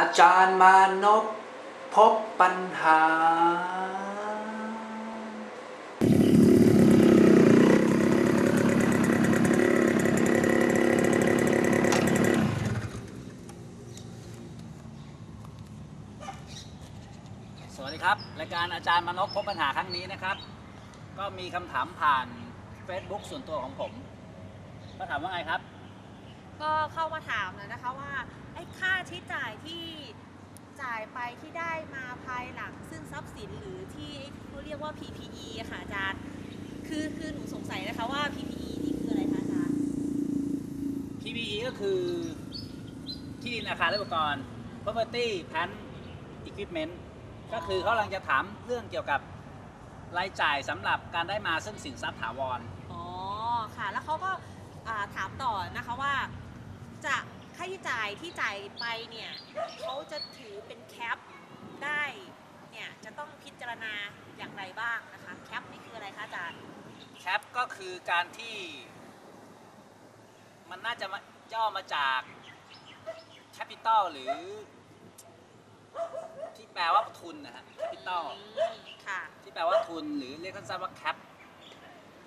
อาจารย์มานพพบปัญหา สวัสดีครับ รายการอาจารย์มานพพบปัญหาครั้งนี้นะครับ ก็มีคำถามผ่าน Facebook ส่วนตัวของผม ก็ถามว่าไงครับ ก็เข้ามาถามเลยนะคะว่า ไอ้ค่าใช้จ่ายที่จ่ายไปที่ได้มาภายหลัง ซึ่งทรัพย์สินหรือที่เขาเรียกว่า PPE อะค่ะอาจารย์ คือคือหนูสงสัยนะคะว่า PPE นี่คืออะไรคะอาจารย์ PPE ก็คือ ที่ดินอาคารและอุปกรณ์ property plant equipment ก็คือเขากำลังจะถามเรื่องเกี่ยวกับรายจ่ายสำหรับการได้มาซึ่งสินทรัพย์ถาวร อ๋อค่ะ แล้วเขาก็อ่าถามต่อนะคะว่าจะ ค่าใช้จ่ายที่จ่ายไปเนี่ยเขาจะถือเป็นแคปได้เนี่ยจะต้องพิจารณาอย่างไรบ้างนะคะแคปนี่คืออะไรคะอาจารย์แคปก็คือการที่ มันน่าจะมาย่อมาจาก capital หรือ ที่แปลว่าทุนนะฮะ capital อืมค่ะที่แปลว่าทุนหรือเรียกสั้นๆว่า cap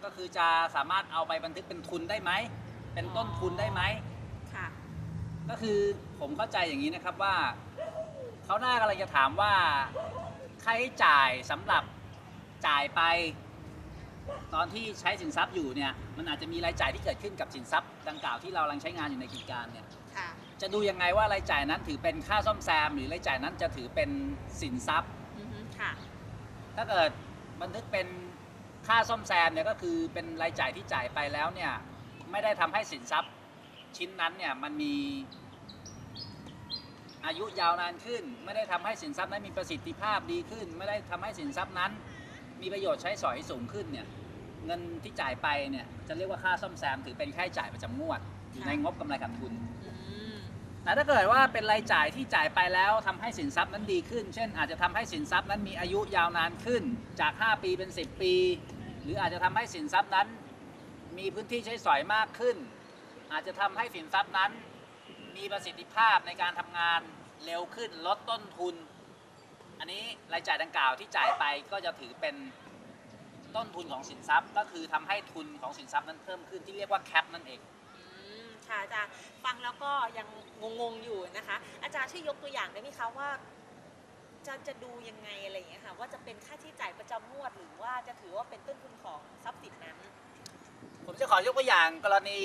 ก็คือจะสามารถเอาไปบันทึกเป็นทุนได้ไหม เป็นต้นทุนได้ไหมค่ะ ก็คือผมเข้าใจอย่างนี้นะครับว่าเขาหน้ากำลังจะถามว่าค่าใช้จ่ายสำหรับจ่ายไป ตอนที่ใช้สินทรัพย์อยู่เนี่ยมันอาจจะมีรายจ่ายที่เกิดขึ้นกับสินทรัพย์ดังกล่าวที่เรากำลังใช้งานอยู่ในกิจการเนี่ยค่ะจะดูยังไงว่ารายจ่ายนั้นถือเป็นค่าซ่อมแซม หรือรายจ่ายนั้นจะถือเป็นสินทรัพย์ อือฮึค่ะถ้าเกิดบันทึกเป็นค่าซ่อมแซมเนี่ยก็คือเป็นรายจ่ายที่จ่ายไปแล้วเนี่ยไม่ได้ทำให้สินทรัพย์ ชิ้นนั้นเนี่ยมันมีอายุยาวนานขึ้น ไม่ได้ทำให้สินทรัพย์นั้นมีประสิทธิภาพดีขึ้น ไม่ได้ทำให้สินทรัพย์นั้น มีประโยชน์ใช้สอยสูงขึ้นเนี่ยเงินที่จ่ายไปเนี่ยจะเรียกว่าค่าซ่อมแซมถือเป็นค่าใช้จ่ายประจำงวดอยู่ในงบกำไรขาดทุนอืมแต่ถ้าเกิดว่าเป็นรายจ่ายที่จ่ายไปแล้วทำให้สินทรัพย์นั้นดีขึ้น เช่น อาจจะทำให้สินทรัพย์นั้นมีอายุยาวนานขึ้นจาก 5 ปีเป็น 10 ปี หรืออาจจะทำให้สินทรัพย์นั้น มีพื้นที่ใช้สอยมากขึ้น อาจจะทำให้สินทรัพย์นั้น มีประสิทธิภาพในการทำงานเร็วขึ้นลดต้นทุน อันนี้รายจ่ายดังกล่าวที่จ่ายไปก็จะถือเป็นต้นทุนของสินทรัพย์ ก็คือทำให้ทุนของสินทรัพย์นั้นเพิ่มขึ้นที่เรียกว่าแคปนั่นเอง อืมค่ะอาจารย์ฟังแล้วก็ยังงงๆอยู่นะคะ อาจารย์ช่วยยกตัวอย่างได้ไหมคะว่า จะจะดูยังไงอะไรอย่างเงี้ยค่ะว่าจะเป็นค่าใช้จ่ายประจำงวดหรือว่าจะถือว่าเป็นต้นทุนของทรัพย์สินนั้น ผมจะขอยกตัวอย่างกรณี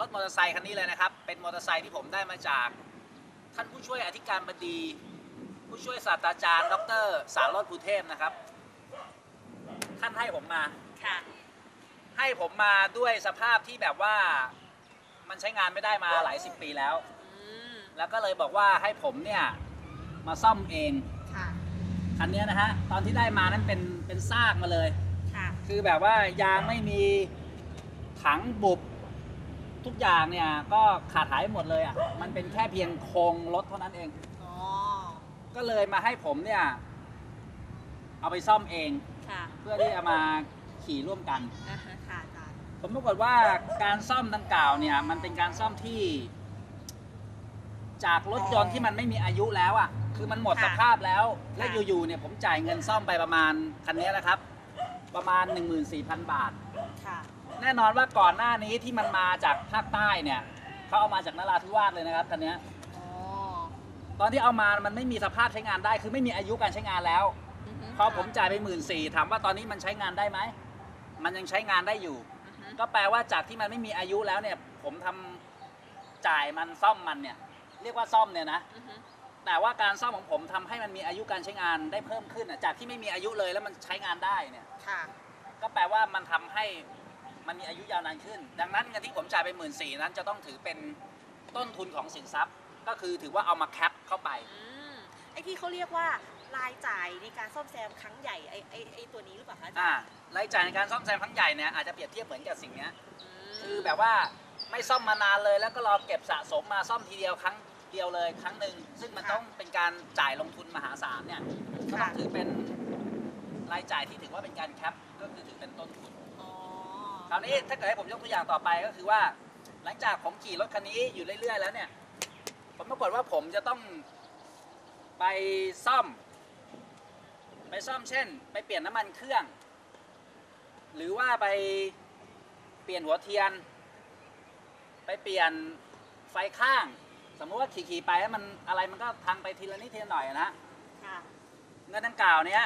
รถมอเตอร์ไซคันนี้เลยนะครับ เป็นมอเตอร์ไซค์ที่ผมได้มาจาก ท่านผู้ช่วยอธิการบดี ผู้ช่วยศาสตราจารย์ ดร สารโรจน์ภูเทพนะครับ ท่านให้ผมมา ค่ะ ให้ผมมาด้วยสภาพที่แบบว่ามันใช้งานไม่ได้มาหลายสิบปีแล้ว อืม แล้วก็เลยบอกว่าให้ผมเนี่ยมาซ่อมเอง ค่ะ คันเนี้ยนะฮะตอนที่ได้มานั้นเป็นเป็นซากมาเลย ค่ะ คือแบบว่ายางไม่มี ถังบุบทุกอย่างเนี่ยก็ขาดหายหมดเลยอะ มันเป็นแค่เพียงโครงรถเท่านั้นเอง อ๋อ ก็เลยมาให้ผมเนี่ย เอาไปซ่อมเอง ค่ะเพื่อที่จะมาขี่ร่วมกัน อ่าฮะค่ะอาจารย์ผมปรากฏว่าการซ่อมดังกล่าวเนี่ย มันเป็นการซ่อมที่ จากรถยนต์ที่มันไม่มีอายุแล้วอะ คือมันหมดสภาพแล้ว และอยู่ๆเนี่ยผมจ่ายเงินซ่อมไปประมาณคันนี้นะครับ ประมาณ 14,000 บาท ค่ะ แน่นอนว่าก่อนหน้านี้ที่มันมาจากภาคใต้เนี่ยเขาเอามาจากนราธิวาสเลยนะครับคันเนี้ยอ๋อตอนที่เอามามันไม่มีสภาพใช้งานได้ คือไม่มีอายุการใช้งานแล้วอืฮึพอผมจ่ายไปหมื่นสี่ถามว่าตอนนี้มันใช้งานได้ไหมมันยังใช้งานได้อยู่ อือฮึก็แปลว่าจากที่มันไม่มีอายุแล้วเนี่ย ผมทำจ่ายมันซ่อมมันเนี่ย เรียกว่าซ่อมเนี่ยนะ อือฮึแต่ว่าการซ่อมของผมทำให้มันมีอายุการใช้งานได้เพิ่มขึ้นอะจากที่ไม่มีอายุเลยแล้วมันใช้งานได้เนี่ย ค่ะ ก็แปลว่ามันทำให้ มันมีอายุยาวนานขึ้น ดังนั้นเงินที่ผมจ่ายไปหมื่นสี่นั้นจะต้องถือเป็นต้นทุนของสินทรัพย์ ก็คือถือว่าเอามาแคปเข้าไป อืมไอที่เขาเรียกว่ารายจ่ายในการซ่อมแซมครั้งใหญ่ไอไอไอตัวนี้หรือเปล่าคะอาจารย์อ่ารายจ่ายในการซ่อมแซมครั้งใหญ่เนี่ยอาจจะเปรียบเทียบเหมือนกับสิ่งเนี้ยมคือแบบว่าไม่ซ่อมมานานเลยแล้วก็รอเก็บสะสมมาซ่อมทีเดียวครั้งเดียวเลยครั้งหนึ่งซึ่งมันต้องเป็นการจ่ายลงทุนมหาศาลเนี่ยก็ต้องถือเป็นรายจ่ายที่ถือว่าเป็นการแคปก็คือถือเป็นต้นทุนอ๋อ คราวนี้ถ้าเกิดให้ผมยกตัวอย่างต่อไปก็คือว่า หลังจากผมขี่รถคันนี้อยู่เรื่อยๆแล้วเนี่ย ผมปรากฏว่าผมจะต้องไปซ่อม ไปซ่อมเช่น ไปเปลี่ยนน้ำมันเครื่อง หรือว่าไปเปลี่ยนหัวเทียน ไปเปลี่ยนไฟข้าง สมมติว่าขี่ๆไปแล้วมันอะไรมันก็พังไปทีละนิดทีละหน่อยอะนะค่ะเงินดังกล่าวเนี้ย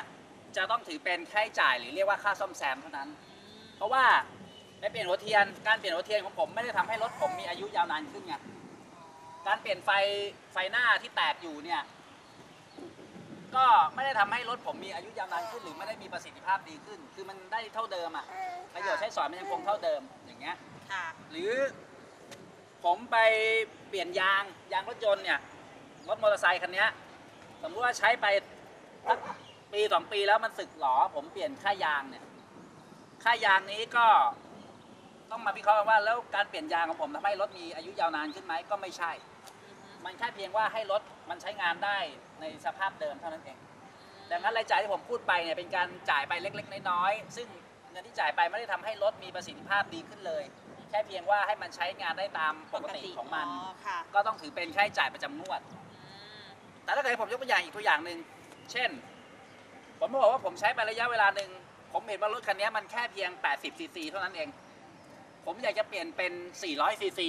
จะต้องถือเป็นค่าใช้จ่ายหรือเรียกว่าค่าซ่อมแซมเท่านั้น เพราะว่า ไปเปลี่ยนหัวเทียน การเปลี่ยนหัวเทียนของผมไม่ได้ทำให้รถผมมีอายุยาวนานขึ้นไง การเปลี่ยนไฟไฟหน้าที่แตกอยู่เนี่ย ก็ไม่ได้ทำให้รถผมมีอายุยาวนานขึ้น หรือไม่ได้มีประสิทธิภาพดีขึ้น คือมันได้เท่าเดิมอะประโยชน์ใช้สอยมันยังคงเท่าเดิมอย่างเงี้ยค่ะหรือผมไปเปลี่ยนยางยางรถยนต์เนี่ยรถมอเตอร์ไซคันเนี้ยสมมติว่าใช้ไปสักปีสองปีแล้วมันสึกหรอผมเปลี่ยนค่ายางเนี่ยค่ายางนี้ก็ ต้องมาวิเคราะห์กันว่าแล้วการเปลี่ยนยางของผมทำให้รถมีอายุยาวนานขึ้นไหมก็ไม่ใช่ มันแค่เพียงว่าให้รถมันใช้งานได้ในสภาพเดิมเท่านั้นเองดังนั้นรายจ่ายที่ผมพูดไปเนี่ยเป็นการจ่ายไปเล็ก ๆ น้อยๆซึ่งเงินที่จ่ายไปไม่ได้ทำให้รถมีประสิทธิภาพดีขึ้นเลย แค่เพียงว่าให้มันใช้งานได้ตามปกติของมัน อ๋อค่ะก็ต้องถือเป็นค่าใช้จ่ายประจำงวด อืมแต่ถ้าเกิดให้ผมยกตัวอย่างอีกตัวอย่างหนึ่ง เช่น ผมบอกว่าผมใช้ไประยะเวลาหนึ่ง ผมเห็นว่ารถคันนี้มันแค่เพียง 80ซีซีเท่านั้นเอง ผมอยากจะเปลี่ยนเป็น 400 ซีซี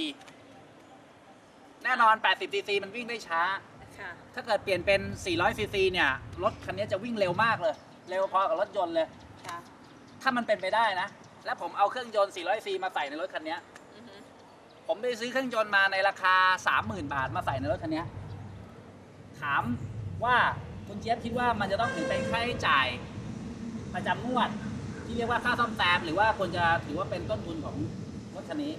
แน่นอน 80 ซีซีมันวิ่งได้ช้า ค่ะ ถ้าเกิดเปลี่ยนเป็น 400 ซีซีเนี่ย รถคันนี้จะวิ่งเร็วมากเลย เร็วพอกับรถยนต์เลย ค่ะ ถ้ามันเป็นไปได้นะ แล้วผมเอาเครื่องยนต์ 400 ซีมาใส่ในรถคันนี้ อือฮึผมไปซื้อเครื่องยนต์มาในราคา 30,000 บาทมาใส่ในรถคันนี้ ถามว่าคุณเจี๊ยบคิดว่ามันจะต้องถือเป็นค่าใช้จ่ายประจำงวด ที่เรียกว่าค่าซ่อมแซมหรือว่าควรจะถือว่าเป็นต้นทุนของ รถคันนี้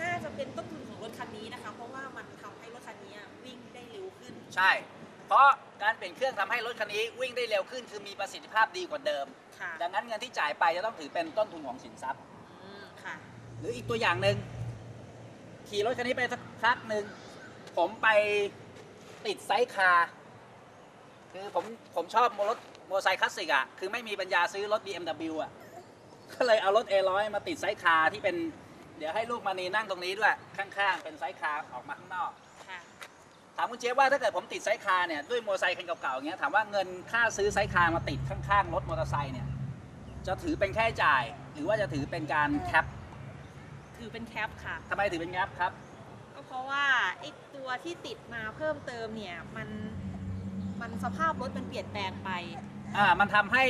น่าจะเป็นต้นทุนของรถคันนี้นะคะ เพราะว่ามันทำให้รถคันนี้วิ่งได้เร็วขึ้น ใช่ เพราะการเปลี่ยนเครื่องทำให้รถคันนี้วิ่งได้เร็วขึ้น คือมีประสิทธิภาพดีกว่าเดิม ค่ะดังนั้นเงินที่จ่ายไปจะต้องถือเป็นต้นทุนของสินทรัพย์ อืมค่ะ หรืออีกตัวอย่างหนึ่งขี่รถคันนี้ไปสักพักหนึ่งผมไปติดไซส์คาร์คือผมผมชอบรถมอเตอร์ไซค์คลาสสิกอะคือไม่มีปัญญาซื้อรถ BMW อะก็เลยเอารถ A100 มาติดไซส์คาร์ที่เป็น เดี๋ยวให้ลูกมานีนั่งตรงนี้ด้วย ข้างๆ เป็นไซส์คาร์ออกมาข้างนอก ค่ะ ถามคุณเจี๊ยบว่าถ้าเกิดผมติดไซส์คาร์เนี่ยด้วยมอเตอร์ไซค์คันเก่าๆอย่างเงี้ยถามว่าเงินค่าซื้อไซส์คาร์มาติดข้างๆรถมอเตอร์ไซค์เนี่ยจะถือเป็นค่าใช้จ่าย หรือว่าจะถือเป็นการแคปถือเป็นแคปค่ะ ทำไมถือเป็นแคปครับ ก็เพราะว่าไอ้ตัวที่ติดมาเพิ่มเติมเนี่ย มัน มันสภาพรถมันเปลี่ยนแปลงไป อ่ามันทำให้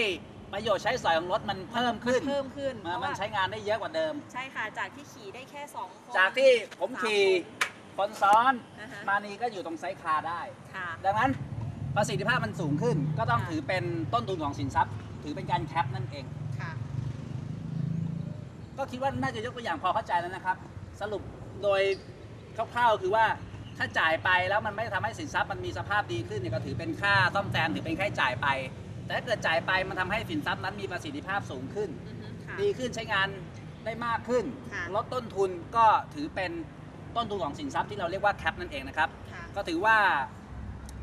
ประโยชน์ใช้สอยของรถมันเพิ่มขึ้นเพิ่มขึ้นมันเพราะมันว่าใช้งานได้เยอะกว่าเดิม ใช่ค่ะ จากที่ขี่ได้แค่สองคนจากที่ผมขี่สาคนซ้อนคนนะฮะมานีก็อยู่ตรงไซส์คาร์ได้ ค่ะ ดังนั้นประสิทธิภาพมันสูงขึ้น ก็ต้องค่ะ ถือเป็นต้นทุนของสินทรัพย์ ถือเป็นการแคปนั่นเอง ค่ะ ก็คิดว่าน่าจะยกตัวอย่างพอเข้าใจแล้วนะครับ สรุปโดยคร่าวๆคือว่าถ้าจ่ายไปแล้วมันไม่ทำให้สินทรัพย์มันมีสภาพดีขึ้นเนี่ยก็ถือเป็นค่าซ่อมแซมถือเป็นค่าใช้จ่ายไป แต่ถ้าเกิดจ่ายไปมันทำให้สินทรัพย์นั้นมีประสิทธิภาพสูงขึ้น อือฮึค่ะ ดีขึ้นใช้งานได้มากขึ้น ค่ะ ลดต้นทุนก็ถือเป็นต้นทุนของสินทรัพย์ที่เราเรียกว่าแคปนั่นเองนะครับ ค่ะ ก็ถือว่า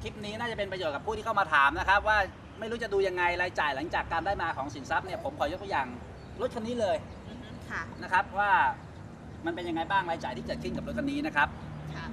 คลิปนี้น่าจะเป็นประโยชน์กับผู้ที่เข้ามาถามนะครับ ว่าไม่รู้จะดูยังไงรายจ่ายหลังจากการได้มาของสินทรัพย์เนี่ยผมขอยกตัวอย่างรถคันนี้เลยอือฮึค่ะ นะครับว่ามันเป็นยังไงบ้างรายจ่ายที่เกิดขึ้นกับรถคันนี้นะครับ ค่ะ